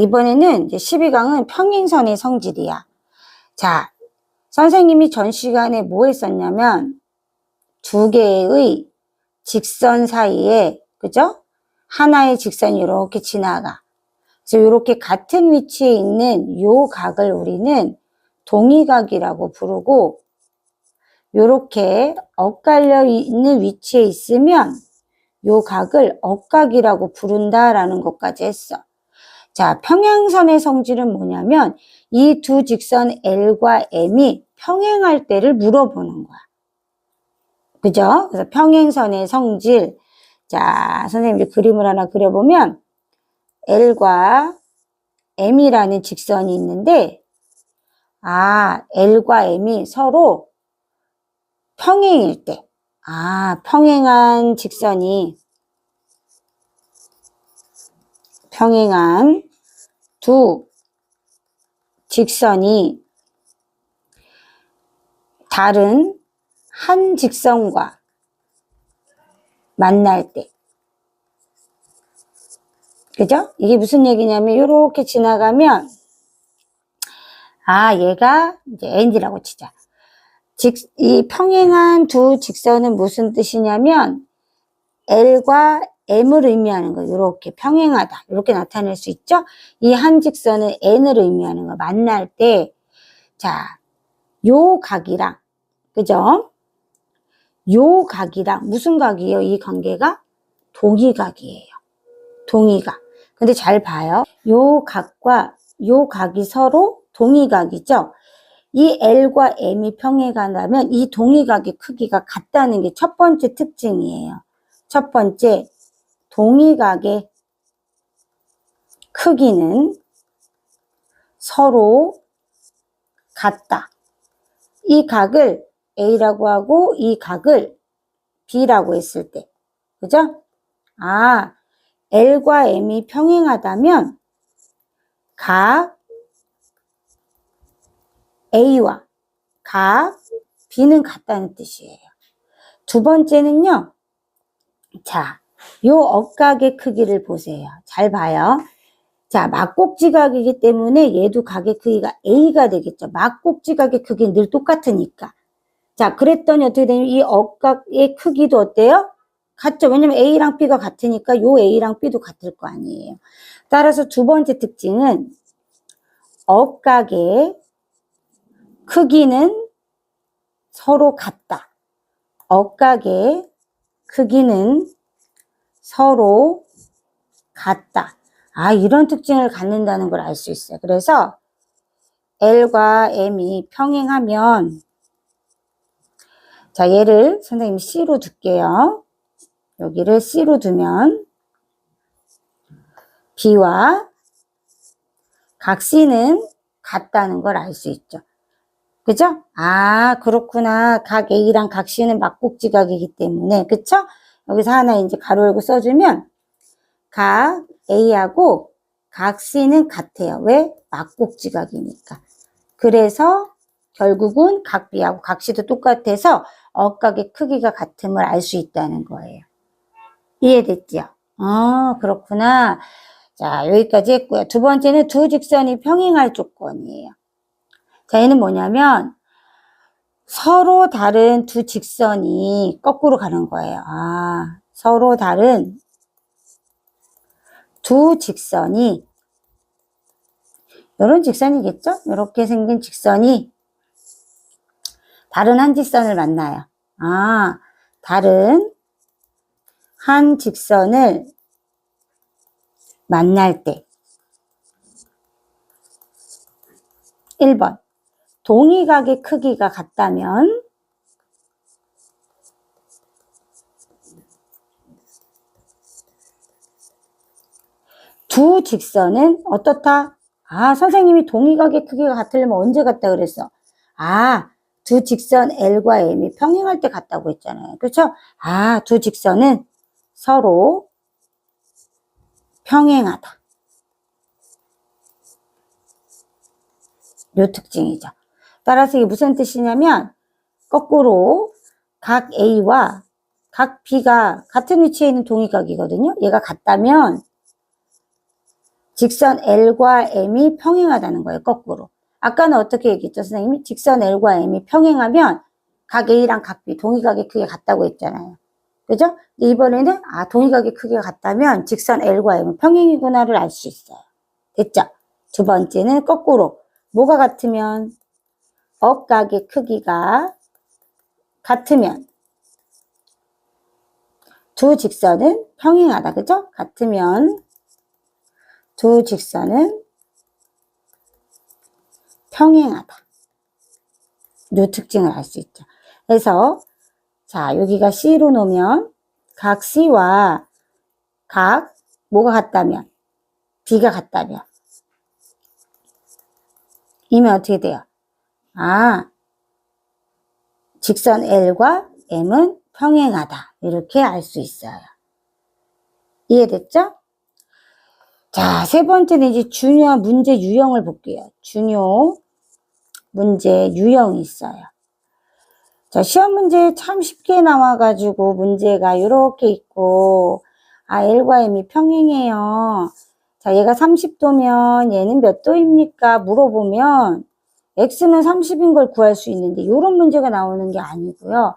이번에는 이제 12강은 평행선의 성질이야. 자, 선생님이 전 시간에 뭐 했었냐면 두 개의 직선 사이에 그죠? 하나의 직선이 이렇게 지나가. 그래서 이렇게 같은 위치에 있는 요 각을 우리는 동의각이라고 부르고 요렇게 엇갈려 있는 위치에 있으면 요 각을 엇각이라고 부른다라는 것까지 했어. 자, 평행선의 성질은 뭐냐면 이 두 직선 L과 M이 평행할 때를 물어보는 거야. 그죠? 그래서 평행선의 성질. 자, 선생님이 그림을 하나 그려보면 L과 M이라는 직선이 있는데 아, L과 M이 서로 평행일 때. 아, 평행한 직선이 평행한 두 직선이 다른 한 직선과 만날 때. 그죠? 이게 무슨 얘기냐면, 이렇게 지나가면, 아, 얘가 이제 N이라고 치자. 직, 이 평행한 두 직선은 무슨 뜻이냐면, L과 M을 의미하는 거, 이렇게 평행하다. 이렇게 나타낼 수 있죠? 이 한 직선은 N을 의미하는 거, 만날 때, 자, 요 각이랑, 그죠? 요 각이랑, 무슨 각이에요? 이 관계가? 동의각이에요. 동의각. 근데 잘 봐요. 요 각과 요 각이 서로 동의각이죠? 이 L과 M이 평행하다면 이 동의각의 크기가 같다는 게 첫 번째 특징이에요. 첫 번째, 동의각의 크기는 서로 같다. 이 각을 A라고 하고 이 각을 B라고 했을 때. 그죠? 아, L과 M이 평행하다면 각 A와 각 B는 같다는 뜻이에요. 두 번째는요. 자, 요 억각의 크기를 보세요. 잘 봐요. 자, 막꼭지각이기 때문에 얘도 각의 크기가 A가 되겠죠. 막꼭지각의 크기는 늘 똑같으니까. 자, 그랬더니 어떻게 되냐면 이 억각의 크기도 어때요? 같죠. 왜냐면 A랑 B가 같으니까 요 A랑 B도 같을 거 아니에요. 따라서 두 번째 특징은 억각의 크기는 서로 같다. 억각의 크기는 서로 같다. 아, 이런 특징을 갖는다는 걸 알 수 있어요. 그래서 L과 M이 평행하면 자, 얘를 선생님 C로 둘게요. 여기를 C로 두면 B와 각 C는 같다는 걸 알 수 있죠. 그죠? 아, 그렇구나. 각 A랑 각 C는 막꼭지각이기 때문에. 그쵸? 여기서 하나 이제 가로 열고 써주면 각 A하고 각 C는 같아요. 왜? 막꼭지각이니까. 그래서 결국은 각 B하고 각 C도 똑같아서 억각의 크기가 같음을 알 수 있다는 거예요. 이해됐죠? 아, 그렇구나. 자, 여기까지 했고요. 두 번째는 두 직선이 평행할 조건이에요. 자, 얘는 뭐냐면 서로 다른 두 직선이 거꾸로 가는 거예요. 아, 서로 다른 두 직선이 이런 직선이겠죠? 이렇게 생긴 직선이 다른 한 직선을 만나요. 아, 다른 한 직선을 만날 때 1번 동의각의 크기가 같다면 두 직선은 어떻다? 아, 선생님이 동의각의 크기가 같으려면 언제 같다 그랬어? 아, 두 직선 L과 M이 평행할 때 같다고 했잖아요. 그렇죠? 아, 두 직선은 서로 평행하다. 요 특징이죠. 따라서 이게 무슨 뜻이냐면 거꾸로 각 A와 각 B가 같은 위치에 있는 동의각이거든요. 얘가 같다면 직선 L과 M이 평행하다는 거예요, 거꾸로. 아까는 어떻게 얘기했죠, 선생님이? 직선 L과 M이 평행하면 각 A랑 각 B, 동의각의 크기가 같다고 했잖아요. 그죠? 이번에는, 아, 동의각의 크기가 같다면 직선 L과 M은 평행이구나를 알 수 있어요. 됐죠? 두 번째는 거꾸로. 뭐가 같으면? 억각의 크기가 같으면 두 직선은 평행하다. 그죠? 같으면 두 직선은 평행하다. 요 특징을 알 수 있죠. 그래서 자 여기가 C로 놓으면 각 C와 각 뭐가 같다면 B가 같다면 이면 어떻게 돼요? 아 직선 L과 M은 평행하다. 이렇게 알 수 있어요. 이해됐죠? 자, 세 번째는 이제 중요한 문제 유형을 볼게요. 중요 문제 유형이 있어요. 자, 시험 문제 참 쉽게 나와가지고 문제가 이렇게 있고, 아, L과 M이 평행해요. 자, 얘가 30도면 얘는 몇 도입니까? 물어보면, X는 30인 걸 구할 수 있는데, 이런 문제가 나오는 게 아니고요.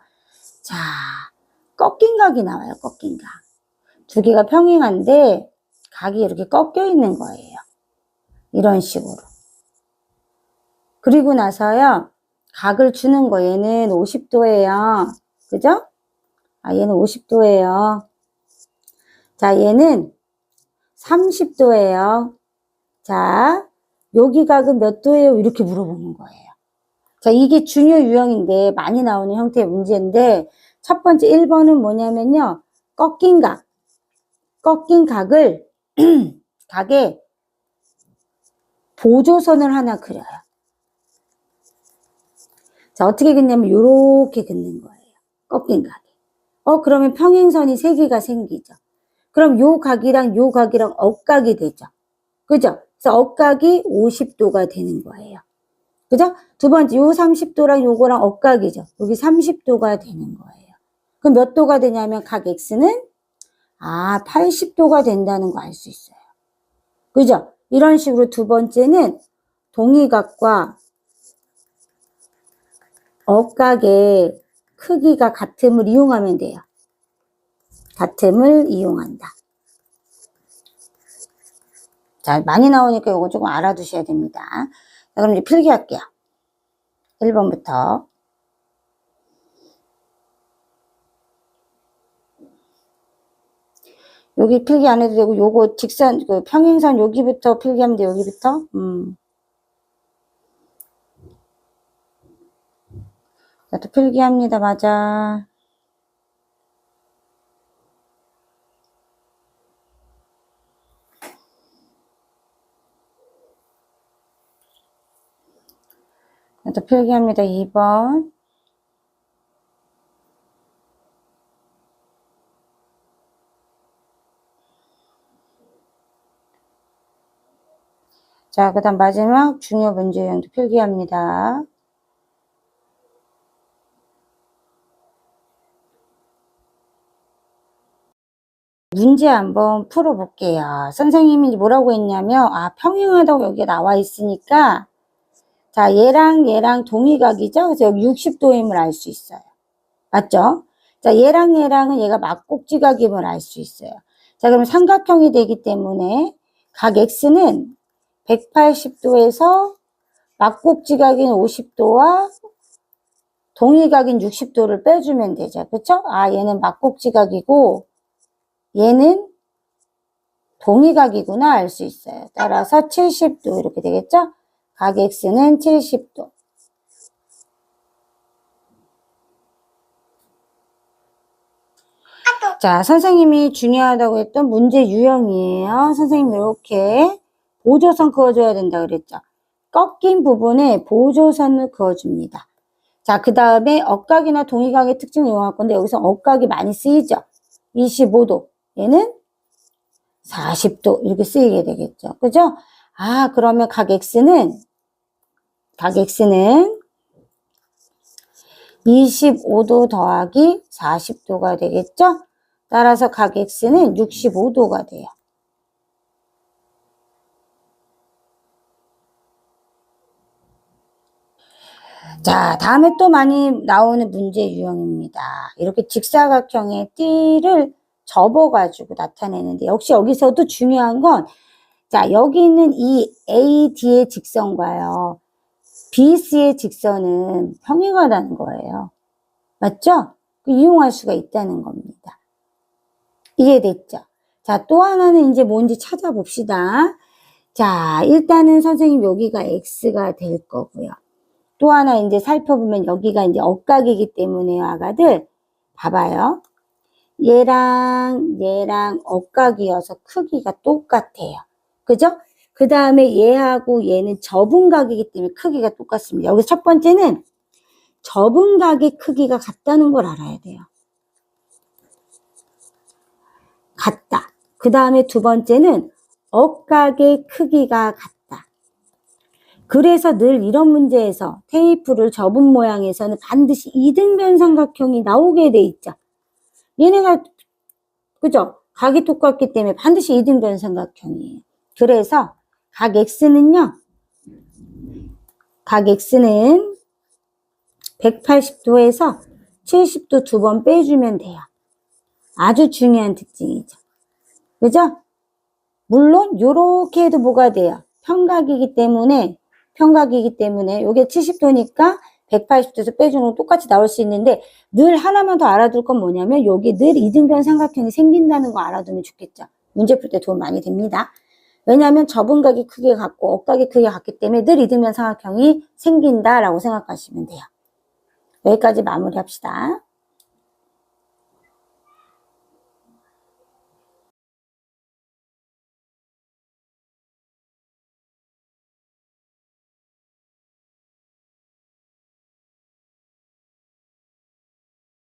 자, 꺾인 각이 나와요, 꺾인 각. 두 개가 평행한데, 각이 이렇게 꺾여 있는 거예요. 이런 식으로. 그리고 나서요, 각을 주는 거, 얘는 50도예요. 그죠? 아, 얘는 50도예요. 자, 얘는 30도예요. 자, 여기 각은 몇 도예요? 이렇게 물어보는 거예요. 자, 이게 중요 유형인데 많이 나오는 형태의 문제인데 첫 번째 1번은 뭐냐면요. 꺾인 각. 꺾인 각을 각에 보조선을 하나 그려요. 자, 어떻게 긋냐면 이렇게 긋는 거예요. 꺾인 각에. 어, 그러면 평행선이 세 개가 생기죠. 그럼 요 각이랑 요 각이랑 억각이 되죠. 그죠? 억각이 50도가 되는 거예요. 그죠? 두 번째, 요 30도랑 요거랑 억각이죠. 여기 30도가 되는 거예요. 그럼 몇 도가 되냐면 각 X는 아, 80도가 된다는 거 알 수 있어요. 그죠? 이런 식으로 두 번째는 동의각과 억각의 크기가 같음을 이용하면 돼요. 같음을 이용한다. 자, 많이 나오니까 이거 조금 알아두셔야 됩니다. 자, 그럼 이제 필기할게요. 1번부터. 여기 필기 안 해도 되고, 요거 직선, 그 평행선 여기부터 필기하면 돼, 여기부터. 음. 자, 또 필기합니다, 맞아. 또 필기합니다, 2번. 자, 그 다음 마지막 중요 문제 유형도 필기합니다. 문제 한번 풀어볼게요. 선생님이 뭐라고 했냐면, 아, 평행하다고 여기 나와 있으니까, 자, 얘랑 얘랑 동의각이죠? 그래서 여기 60도임을 알 수 있어요. 맞죠? 자, 얘랑 얘랑은 얘가 막꼭지각임을 알 수 있어요. 자, 그럼 삼각형이 되기 때문에 각 X는 180도에서 막꼭지각인 50도와 동의각인 60도를 빼주면 되죠. 그쵸? 아, 얘는 막꼭지각이고, 얘는 동의각이구나 알 수 있어요. 따라서 70도 이렇게 되겠죠? 각 X는 70도. 자, 선생님이 중요하다고 했던 문제 유형이에요. 선생님 이렇게 보조선 그어줘야 된다 그랬죠. 꺾인 부분에 보조선을 그어줍니다. 자, 그 다음에 억각이나 동의각의 특징을 이용할 건데 여기서 억각이 많이 쓰이죠. 25도. 얘는 40도 이렇게 쓰이게 되겠죠. 그죠? 아, 그러면 가격수는, 가격수는 25도 더하기 40도가 되겠죠? 따라서 가격수는 65도가 돼요. 자, 다음에 또 많이 나오는 문제 유형입니다. 이렇게 직사각형의 띠를 접어가지고 나타내는데 역시 여기서도 중요한 건 자, 여기 있는 이 AD의 직선과요, BC의 직선은 평행하다는 거예요. 맞죠? 그 이용할 수가 있다는 겁니다. 이해됐죠? 자, 또 하나는 이제 뭔지 찾아봅시다. 자, 일단은 선생님 여기가 X가 될 거고요. 또 하나 이제 살펴보면 여기가 이제 억각이기 때문에요, 아가들. 봐봐요. 얘랑 얘랑 억각이어서 크기가 똑같아요. 그죠? 그 다음에 얘하고 얘는 접은각이기 때문에 크기가 똑같습니다. 여기 첫 번째는 접은각의 크기가 같다는 걸 알아야 돼요. 같다. 그 다음에 두 번째는 억각의 크기가 같다. 그래서 늘 이런 문제에서 테이프를 접은 모양에서는 반드시 이등변 삼각형이 나오게 돼 있죠. 얘네가 그죠? 각이 똑같기 때문에 반드시 이등변 삼각형이에요. 그래서 각 X는요. 각 X는 180도에서 70도 두 번 빼주면 돼요. 아주 중요한 특징이죠. 그죠? 물론 요렇게 해도 뭐가 돼요? 평각이기 때문에 평각이기 때문에 요게 70도니까 180도에서 빼주는 거 똑같이 나올 수 있는데 늘 하나만 더 알아둘 건 뭐냐면 여기 늘 이등변 삼각형이 생긴다는 거 알아두면 좋겠죠. 문제 풀 때 도움 많이 됩니다. 왜냐하면 접은 각이 크게 같고 억각이 크게 같기 때문에 늘 이등변 삼각형이 생긴다라고 생각하시면 돼요. 여기까지 마무리합시다.